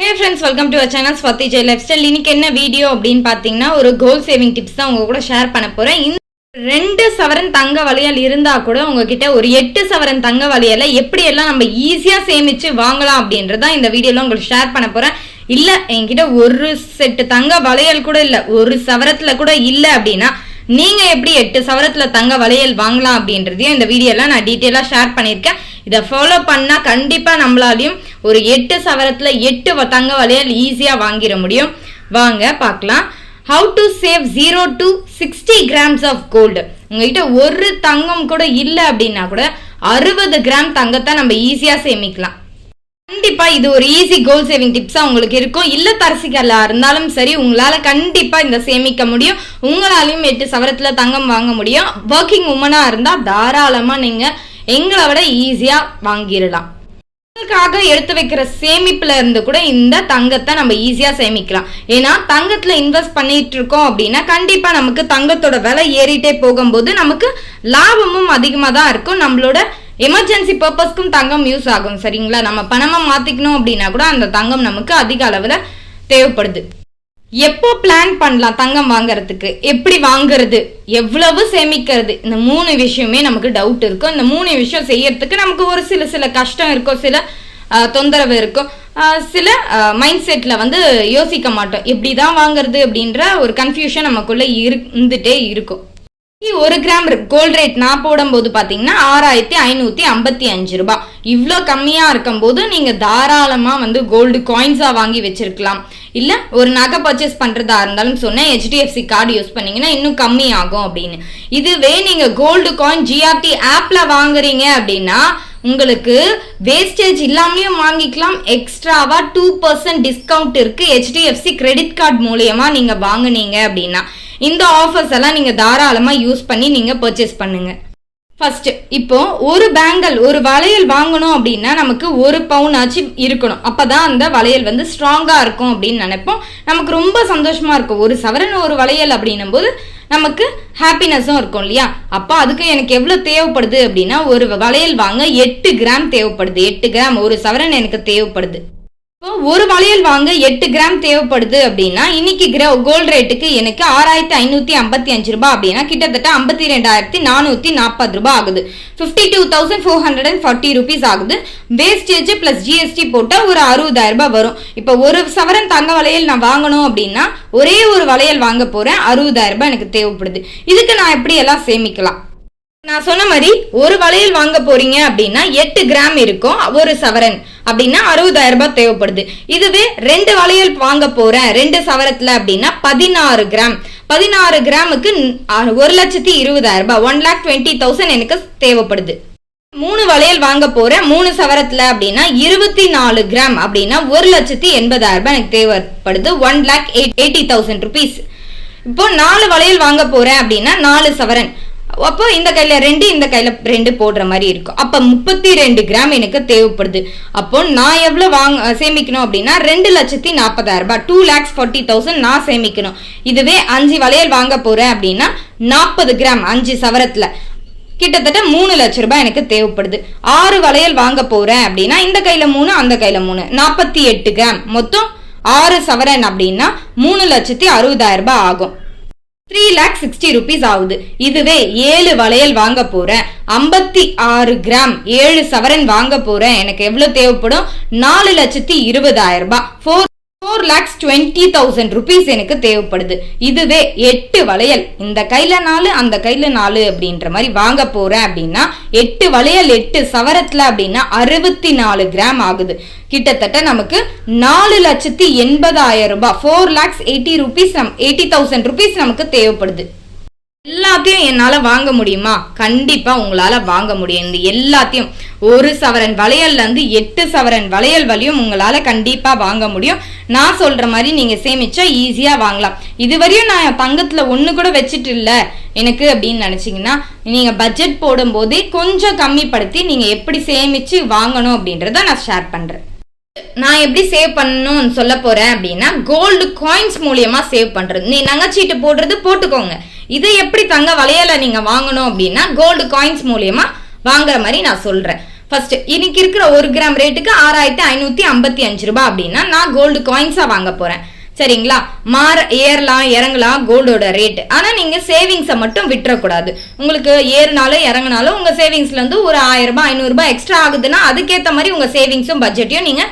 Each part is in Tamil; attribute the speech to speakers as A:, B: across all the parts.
A: Hey friends welcome to our channel Swathi Jai life style இன்னைக்கு என்ன வீடியோ அப்படின்னு பார்த்தீங்கன்னா ஒரு கோல் சேவிங் டிப்ஸ் தான் உங்க கூட ஷேர் பண்ண போறேன். இந்த ரெண்டு சவரன் தங்க வளையல் இருந்தா கூட உங்ககிட்ட ஒரு எட்டு சவரன் தங்க வளையலை எப்படி எல்லாம் நம்ம ஈஸியா சேமிச்சு வாங்கலாம் அப்படின்றதான் இந்த வீடியோல உங்களுக்கு ஷேர் பண்ண போறேன். இல்ல என்கிட்ட ஒரு செட்டு தங்க வளையல் கூட இல்ல ஒரு சவரத்துல கூட இல்ல அப்படின்னா நீங்க எப்படி எட்டு சவரத்துல தங்க வளையல் வாங்கலாம் அப்படின்றதையும் இந்த வீடியோல நான் டீட்டெயிலா ஷேர் பண்ணியிருக்கேன். இதை ஃபாலோ பண்ணால் கண்டிப்பாக நம்மளாலையும் ஒரு எட்டு சவரத்தில் எட்டு வ- தங்க வளையல் ஈஸியாக வாங்கிட முடியும். வாங்க பார்க்கலாம். How to save zero to sixty grams of gold உங்ககிட்ட ஒரு தங்கம் கூட இல்லை அப்படின்னா கூட அறுபது கிராம் தங்கத்தை நம்ம ஈஸியாக சேமிக்கலாம். கண்டிப்பா இது ஒரு ஈஸி கோல் சேவிங் டிப்ஸா உங்களுக்கு இருக்கும். இல்ல தரசிகளா இருந்தாலும் சரி உங்களால கண்டிப்பா இந்த சேமிக்க முடியும். உங்களாலையும் எட்டு சவரத்துல தங்கம் வாங்க முடியும். ஒர்க்கிங் உமனா இருந்தா தாராளமா நீங்க எங்களை விட ஈஸியாக வாங்கிடலாம். எங்களுக்காக எடுத்து வைக்கிற சேமிப்புல இருந்து கூட இந்த தங்கத்தை நம்ம ஈஸியா சேமிக்கலாம். ஏன்னா தங்கத்துல இன்வெஸ்ட் பண்ணிட்டு இருக்கோம் அப்படின்னா கண்டிப்பா நமக்கு தங்கத்தோட விலை ஏறிட்டே போகும்போது நமக்கு லாபமும் அதிகமா தான் இருக்கும். நம்மளோட எமர்ஜென்சி பர்பஸ்க்கும் தங்கம் யூஸ் ஆகும் சரிங்களா? நம்ம பணமா மாத்திக்கணும் அப்படின்னா கூட அந்த தங்கம் நமக்கு அதிக அளவுல தேவைப்படுது. எப்போ பிளான் பண்ணலாம் தங்கம் வாங்குறதுக்கு? எப்படி வாங்குறது? எவ்வளவு சேமிக்கிறது? இந்த மூணு விஷயமே நமக்கு டவுட் இருக்கும். இந்த மூணு விஷயம் செய்யறதுக்கு நமக்கு ஒரு சில சில கஷ்டம் இருக்கும். சில தொந்தரவு இருக்கும். சில மைண்ட் செட்ல வந்து யோசிக்க மாட்டோம். எப்படி தான் வாங்குறது அப்படின்ற ஒரு கன்ஃபியூஷன் நமக்குள்ள இருந்துட்டே இருக்கும். ஒரு கிராம் கோல்ட் ரேட் நான் போடும்போது பாத்தீங்கன்னா ஆறாயிரத்தி ஐநூத்தி ஐம்பத்தி அஞ்சு ரூபாய். இவ்வளோ கம்மியா இருக்கும்போது நீங்க தாராளமா வந்து கோல்டு காயின்ஸா வாங்கி வச்சிருக்கலாம். இல்லை ஒரு நகை பர்ச்சேஸ் பண்ணுறதா இருந்தாலும் சொன்னேன் ஹெச்டிஎஃப்சி கார்டு யூஸ் பண்ணீங்கன்னா இன்னும் கம்மி ஆகும் அப்படின்னு. இதுவே நீங்கள் கோல்டு காயின் ஜிஆர்டி ஆப்பில் வாங்குறீங்க அப்படின்னா உங்களுக்கு வேஸ்டேஜ் இல்லாமலையும் வாங்கிக்கலாம் எக்ஸ்ட்ராவா டூ பர்சன்ட் டிஸ்கவுண்ட் இருக்கு ஹெச்டிஎஃப்சி கிரெடிட் கார்டு மூலியமா நீங்க வாங்குனீங்க அப்படின்னா. இந்த ஆஃபர்ஸ் எல்லாம் நீங்க தாராளமா யூஸ் பண்ணி நீங்க பர்ச்சேஸ் பண்ணுங்க. ஃபர்ஸ்ட் இப்போ ஒரு பேங்கல் ஒரு வளையல் வாங்கணும் அப்படின்னா நமக்கு ஒரு பவுன் ஆச்சு இருக்கணும். அப்பதான் அந்த வளையல் வந்து ஸ்ட்ராங்கா இருக்கும் அப்படின்னு நினைப்போம். நமக்கு ரொம்ப சந்தோஷமா இருக்கும். ஒரு சவரன் ஒரு வளையல் அப்படின்னும் போது நமக்கு ஹாப்பினஸும் இருக்கும் இல்லையா? அப்போ அதுக்கு எனக்கு எவ்வளோ தேவைப்படுது அப்படின்னா ஒரு வளையல் வாங்க எட்டு கிராம் தேவைப்படுது. எட்டு கிராம் ஒரு சவரன் எனக்கு தேவைப்படுது. இப்போ ஒரு வளையல் வாங்க எட்டு கிராம் தேவைப்படுது அப்படின்னா இன்னைக்கு கிரா கோல்டு ரேட்டுக்கு எனக்கு ஆறாயிரத்தி ஐநூத்தி ஐம்பத்தி அஞ்சு ரூபாய் அப்படின்னா கிட்டத்தட்ட ஐம்பத்தி ரெண்டாயிரத்தி நானூத்தி நாற்பது ரூபாய் ஆகுது. Fifty two thousand four hundred and forty rupees ஆகுது வேஸ்டேஜ் பிளஸ் ஜிஎஸ்டி போட்டால் ஒரு அறுபதாயிரம் ரூபாய் வரும். இப்போ ஒரு சவரன் தங்க வளையல் நான் வாங்கணும் அப்படின்னா ஒரே ஒரு வளையல் வாங்க போறேன் அறுபதாயிரம் ரூபாய் எனக்கு தேவைப்படுது. இதுக்கு நான் எப்படி எல்லாம் சேமிக்கலாம்? நான் சொன்ன மாதிரி ஒரு வளையல் வாங்க போறீங்க அப்படின்னா எட்டு கிராம் இருக்கும் ஒரு சவரன். அப்படின்னா அறுபதாயிரம் ரூபாய் தேவைப்படுது. இதுவே ரெண்டு வளையல் வாங்க போறேன் ரெண்டு சவரத்துல அப்படின்னா பதினாறு கிராம். பதினாறு கிராமுக்கு ஒரு லட்சத்தி இருபதாயிரம் ரூபாய் ஒன் லேக் டுவெண்ட்டி தௌசண்ட் எனக்கு தேவைப்படுது. மூணு வளையல் வாங்க போறேன் மூணு சவரத்துல அப்படின்னா இருபத்தி நாலு கிராம். அப்படின்னா ஒரு லட்சத்தி எண்பதாயிரம் ரூபாய் எனக்கு தேவைப்படுது one lakh eighty thousand rupees இப்போ நாலு வளையல் வாங்க போறேன் அப்படின்னா நாலு சவரன். அப்போ இந்த கையில ரெண்டு இந்த கையில ரெண்டு போடுற மாதிரி இருக்கும். அப்ப முப்பத்தி ரெண்டு கிராம் எனக்கு தேவைப்படுது. அப்போ நான் எவ்வளவு வாங்க சேமிக்கணும் அப்படின்னா ரெண்டு லட்சத்தி நாற்பதாயிரம் ரூபாய். டூ லேக்ஸ் ஃபார்ட்டி தௌசண்ட் நான் சேமிக்கணும். இதுவே அஞ்சு வளையல் வாங்க போறேன் அப்படின்னா நாற்பது கிராம் அஞ்சு சவரத்துல. கிட்டத்தட்ட மூணு லட்ச ரூபாய் எனக்கு தேவைப்படுது. ஆறு வளையல் வாங்க போறேன் அப்படின்னா இந்த கையில மூணு அந்த கையில மூணு. நாற்பத்தி எட்டு கிராம். மொத்தம் ஆறு சவரன் அப்படின்னா மூணு லட்சத்தி அறுபதாயிரம் ரூபாய் ஆகும். த்ரீ லேக் சிக்ஸ்டி ருபீஸ் ஆகுது. இதுவே ஏழு வளையல் வாங்க போறேன். ஐம்பத்தி ஆறு கிராம் ஏழு சவரன் வாங்க போறேன். எனக்கு எவ்வளவு தேவைப்படும்? நாலு லட்சத்தி இருபதாயிரம் ரூபாய். Four four lakhs twenty thousand rupees எனக்கு தேவைப்படுது. இதுவே எட்டு வளையல். இந்த கையில் நாலு அந்த கையில் நாலு அப்படின்ற மாதிரி வாங்க போகிறேன் அப்படின்னா எட்டு வளையல் எட்டு சவரத்தில் அப்படின்னா அறுபத்தி நாலு கிராம் ஆகுது. கிட்டத்தட்ட நமக்கு நாலு லட்சத்தி எண்பதாயிரம் ரூபாய். ஃபோர் லேக்ஸ் எயிட்டி ருபீஸ் நம் எயிட்டி தௌசண்ட் ருபீஸ் நமக்கு தேவைப்படுது. எல்லாத்தையும் என்னால வாங்க முடியுமா? கண்டிப்பா உங்களால வாங்க முடியும். இந்த எல்லாத்தையும் ஒரு சவரன் வளையல்ல இருந்து எட்டு சவரன் வளையல் வலியும் உங்களால கண்டிப்பா வாங்க முடியும். நான் சொல்ற மாதிரி நீங்க சேமிச்சா ஈஸியா வாங்கலாம். இதுவரையும் நான் தங்கத்துல ஒண்ணு கூட வச்சுட்டு இல்ல. எனக்கு அப்படின்னு நினச்சிங்கன்னா நீங்க பட்ஜெட் போடும்போது கொஞ்சம் கம்மிப்படுத்தி நீங்க எப்படி சேமிச்சு வாங்கணும் அப்படின்றத நான் ஷேர் பண்றேன். நான் எப்படி சேவ் பண்ணணும்னு சொல்ல போறேன் அப்படின்னா கோல்டு காயின்ஸ் மூலியமா சேவ் பண்றது. நீ நகைச்சீட்டு போடுறது போட்டுக்கோங்க. இதை எப்படி தங்க வளையல நீங்க வாங்கணும் அப்படின்னா கோல்டு காயின்ஸ் மூலியமா வாங்குற மாதிரி நான் சொல்றேன். ஃபர்ஸ்ட் இன்னைக்கு இருக்கிற ஒரு கிராம் ரேட்டுக்கு ஆறாயிரத்தி ஐநூத்தி ஐம்பத்தி அஞ்சு ரூபாய் அப்படின்னா நான் கோல்டு காயின்ஸா வாங்க போறேன். சரிங்களா? மாற ஏறலாம் இறங்கலாம் கோல்டோட ரேட் ஆனா நீங்க சேவிங்ஸை மட்டும் விட்டுறக்கூடாது. உங்களுக்கு ஏறினாலும் இறங்கினாலும் உங்க சேவிங்ஸ்ல இருந்து ஒரு ஆயிரம் ரூபாய் ஐநூறு ரூபாய் எக்ஸ்ட்ரா ஆகுதுன்னா அதுக்கேற்ற மாதிரி உங்க சேவிங்ஸும் பட்ஜெட்டையும் நீங்க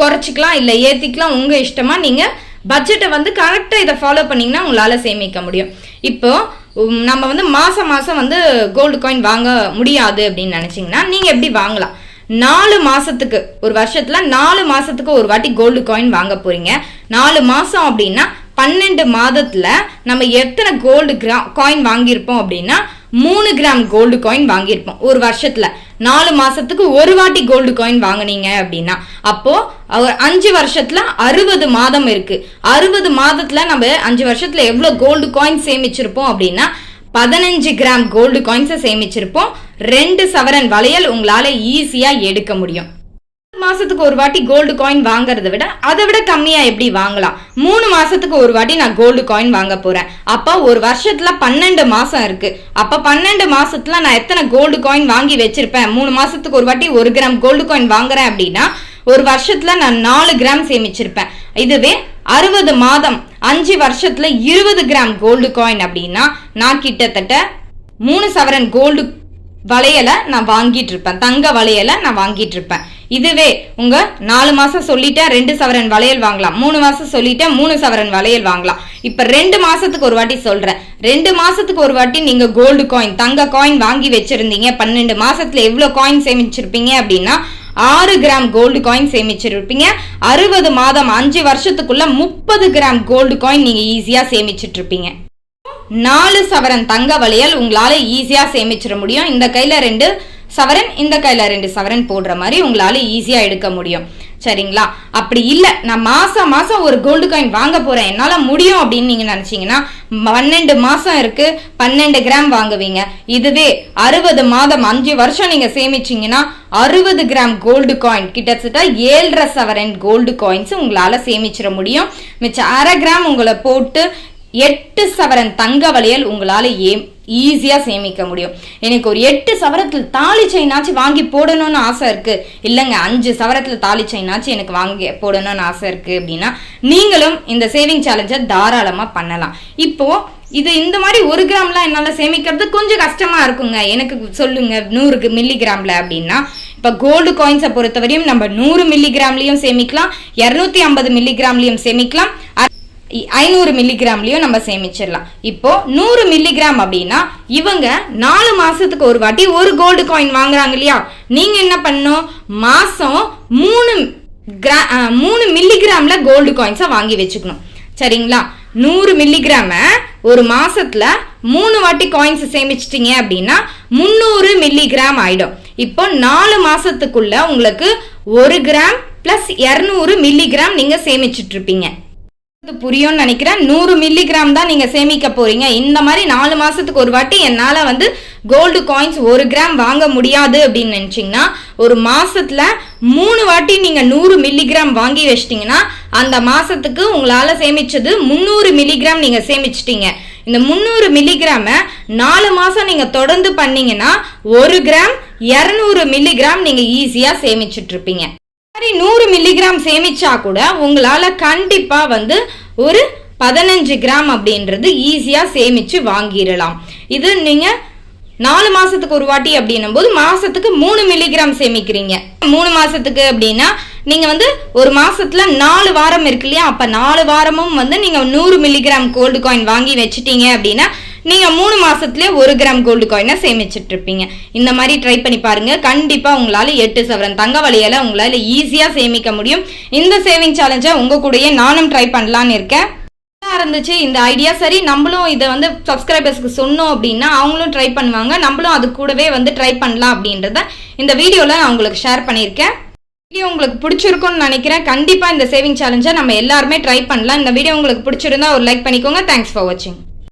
A: குறைச்சிக்கலாம் இல்லை ஏற்றிக்கலாம் உங்கள் இஷ்டமாக நீங்கள் பட்ஜெட்டை வந்து கரெக்டாக இதை ஃபாலோ பண்ணீங்கன்னா உங்களால் சேமிக்க முடியும். இப்போது நம்ம வந்து மாதம் மாதம் வந்து கோல்டு காயின் வாங்க முடியாது அப்படின்னு நினச்சிங்கன்னா நீங்கள் எப்படி வாங்கலாம்? நாலு மாதத்துக்கு ஒரு வருஷத்தில் நாலு மாதத்துக்கு ஒரு வாட்டி கோல்டு காயின் வாங்க போகிறீங்க நாலு மாதம் அப்படின்னா பன்னெண்டு மாதத்தில் நம்ம எத்தனை கோல்டு கிரா காயின் வாங்கியிருப்போம் அப்படின்னா மூணு கிராம் கோல்டு காயின் வாங்கியிருப்போம். ஒரு வருஷத்துல. நாலு மாசத்துக்கு ஒரு வாட்டி கோல்டு காயின் வாங்குனீங்க அப்படின்னா அப்போ ஒரு அஞ்சு வருஷத்துல அறுபது மாதம் இருக்கு. அறுபது மாதத்துல நம்ம அஞ்சு வருஷத்துல எவ்வளவு கோல்டு காயின் சேமிச்சிருப்போம் அப்படின்னா பதினஞ்சு கிராம் கோல்டு காயின்ஸை சேமிச்சிருப்போம். ரெண்டு சவரன் வளையல் உங்களால ஈஸியா எடுக்க முடியும். மாசத்துக்கு ஒரு வாட்டி கோல்டு காயின் வாங்குறத விட அதை விட கம்மியா எப்படி வாங்கலாம்? மூணு மாசத்துக்கு ஒரு வாட்டி நான் கோல்டு காயின் வாங்க போறேன். அப்ப ஒரு வருஷத்துல பன்னெண்டு மாசம் இருக்கு. அப்ப பன்னெண்டு மாசத்துல நான் எத்தனை கோல்டு காயின் வாங்கி வச்சிருப்பேன்? மூணு மாசத்துக்கு ஒரு வாட்டி ஒரு கிராம் கோல்டு காயின் வாங்குறேன் அப்படின்னா ஒரு வருஷத்துல நான் நாலு கிராம் சேமிச்சிருப்பேன். இதுவே அறுபது மாதம் அஞ்சு வருஷத்துல இருபது கிராம் கோல்டு காயின் அப்படின்னா நான் கிட்டத்தட்ட மூணு சவரன் கோல்டு வளையலை நான் வாங்கிட்டு இருப்பேன். தங்க வளையலை நான் வாங்கிட்டு இருப்பேன். இதுவே உங்க நாலு மாசம் சொல்லிட்டா ரெண்டு சவரன் வளையல் வாங்கலாம். மூணு மாசம் சொல்லிட்டா மூணு சவரன் வளையல் வாங்கலாம். இப்ப ரெண்டு மாசத்துக்கு ஒரு வாட்டி சொல்றேன். ரெண்டு மாசத்துக்கு ஒரு வாட்டி நீங்க கோல்டு காயின் தங்க காயின் வாங்கி வச்சிருந்தீங்க. பன்னெண்டு மாசத்துல எவ்வளவு காயின் சேமிச்சிருப்பீங்க அப்படின்னா ஆறு கிராம் கோல்டு காயின் சேமிச்சிருப்பீங்க. அறுபது மாதம் அஞ்சு வருஷத்துக்குள்ள முப்பது கிராம் கோல்டு காயின் நீங்க ஈஸியா சேமிச்சிட்டு இருப்பீங்க நாலு சவரன் தங்க வளையல் உங்களால ஈஸியா சேமிச்சிட முடியும். இந்த கையில ரெண்டு சவரன் இந்த கையில ரெண்டு சவரன் போடுற மாதிரி உங்களால ஈஸியா எடுக்க முடியும். சரிங்களா? அப்படி இல்ல. நான் மாசம் மாசம் ஒரு கோல்டு காயின் வாங்க போறேன். என்னால முடியும் அப்படின்னு நீங்க நினைச்சீங்கன்னா பன்னெண்டு மாசம் இருக்கு. பன்னெண்டு கிராம் வாங்குவீங்க. இதுவே அறுபது மாதம் அஞ்சு வருஷம் நீங்க சேமிச்சீங்கன்னா அறுபது கிராம் கோல்டு காயின் கிட்டத்தட்ட ஏழரை சவரன் கோல்டு காயின்ஸ் உங்களால சேமிச்சிட முடியும். மிச்சம் அரை கிராம் உங்களை போட்டு எட்டு சவரன் தங்க வளையல் உங்களால ஏ ஈஸியா சேமிக்க முடியும். எனக்கு ஒரு எட்டு சவரத்தில் தாலி செயினாச்சும் வாங்கி போடணும்னு ஆசை இருக்கு. இல்லைங்க அஞ்சு சவரத்தில் தாலி செயினாச்சும் எனக்கு வாங்கி போடணும்னு ஆசை இருக்கு அப்படின்னா நீங்களும் இந்த சேவிங் சேலஞ்சை தாராளமாக பண்ணலாம். இப்போ இது இந்த மாதிரி ஒரு கிராம்லாம் என்னால் சேமிக்கிறது கொஞ்சம் கஷ்டமா இருக்குங்க. எனக்கு சொல்லுங்க நூறுக்கு மில்லி கிராமில் அப்படின்னா இப்போ கோல்டு காயின்ஸை பொறுத்தவரையும் நம்ம நூறு மில்லி கிராம்லேயும் சேமிக்கலாம் இரநூத்தி ஐம்பது மில்லி கிராம்லேயும் சேமிக்கலாம். ஐநூறு மில்லிகிராம்லேயும் நம்ம சேமிச்சிடலாம். இப்போ நூறு மில்லிகிராம் அப்படின்னா இவங்க நாலு மாசத்துக்கு ஒரு வாட்டி ஒரு கோல்டு காயின் வாங்குறாங்க இல்லையா? நீங்க என்ன பண்ணணும்? மாசம் மூணு கிரா மூணு மில்லிகிராம்ல கோல்டு காயின்ஸை வாங்கி வச்சுக்கணும். சரிங்களா? நூறு மில்லிகிராம ஒரு மாசத்துல மூணு வாட்டி காயின்ஸ் சேமிச்சிட்டீங்க அப்படின்னா முந்நூறு மில்லிகிராம் ஆயிடும். இப்போ நாலு மாசத்துக்குள்ள உங்களுக்கு ஒரு கிராம் பிளஸ் இரநூறு மில்லிகிராம் நீங்க சேமிச்சிட்டு இருப்பீங்க. புரியும்னு நினைக்கிறேன். நூறு மில்லிகிராம் தான் நீங்க சேமிக்க போறீங்க. இந்த மாதிரி நாலு மாசத்துக்கு ஒரு வாட்டி என்னால வந்து கோல்டு காயின்ஸ் ஒரு கிராம் வாங்க முடியாது அப்படின்னு நினச்சிங்கன்னா ஒரு மாசத்துல மூணு வாட்டி நீங்க நூறு மில்லிகிராம் வாங்கி வச்சிட்டீங்கன்னா அந்த மாசத்துக்கு உங்களால சேமிச்சது முந்நூறு மில்லிகிராம் நீங்க சேமிச்சிட்டீங்க. இந்த முந்நூறு மில்லிகிராம நாலு மாசம் நீங்க தொடர்ந்து பண்ணீங்கன்னா ஒரு கிராம் இரநூறு மில்லிகிராம் நீங்க ஈஸியா சேமிச்சிட்டு இருப்பீங்க. மாதிரி நூறு மில்லிகிராம் சேமிச்சா கூட உங்களால் கண்டிப்பாக வந்து ஒரு பதினஞ்சு கிராம் அப்படின்றது ஈஸியாக சேமித்து வாங்கிடலாம். இது நீங்கள் நாலு மாதத்துக்கு ஒரு வாட்டி அப்படின்னும் போது மாதத்துக்கு மூணு மில்லிகிராம் சேமிக்கிறீங்க. மூணு மாதத்துக்கு அப்படின்னா நீங்கள் வந்து ஒரு மாதத்தில் நாலு வாரம் இருக்கு இல்லையா? அப்போ நாலு வாரமும் வந்து நீங்கள் நூறு மில்லிகிராம் கோல்டு காயின் வாங்கி வச்சுட்டீங்க அப்படின்னா நீங்கள் மூணு மாதத்துலேயே ஒரு கிராம் கோல்டு காயினை சேமிச்சிட்டு இருப்பீங்க இந்த மாதிரி ட்ரை பண்ணி பாருங்கள் கண்டிப்பாக உங்களால் எட்டு சவரன் தங்க வழியால் உங்களால் ஈஸியாக சேமிக்க முடியும். இந்த சேவிங் சேலஞ்சை உங்கள் கூடயே நானும் ட்ரை பண்ணலான்னு இருக்கேன். நல்லா இருந்துச்சு. இந்த ஐடியா சரி நம்மளும் இதை வந்து சப்ஸ்கிரைபர்ஸ்க்கு சொன்னோம் அப்படின்னா அவங்களும் ட்ரை பண்ணுவாங்க. நம்மளும் அது கூடவே வந்து ட்ரை பண்ணலாம் அப்படின்றத இந்த வீடியோவில் நான் உங்களுக்கு ஷேர் பண்ணியிருக்கேன். வீடியோ உங்களுக்கு பிடிச்சிருக்கும்னு நினைக்கிறேன். கண்டிப்பாக இந்த சேவிங் சேலஞ்சை நம்ம எல்லாருமே ட்ரை பண்ணலாம். இந்த வீடியோ உங்களுக்கு பிடிச்சிருந்தா ஒரு லைக் பண்ணிக்கோங்க. தேங்க்ஸ் ஃபார் வாட்சிங்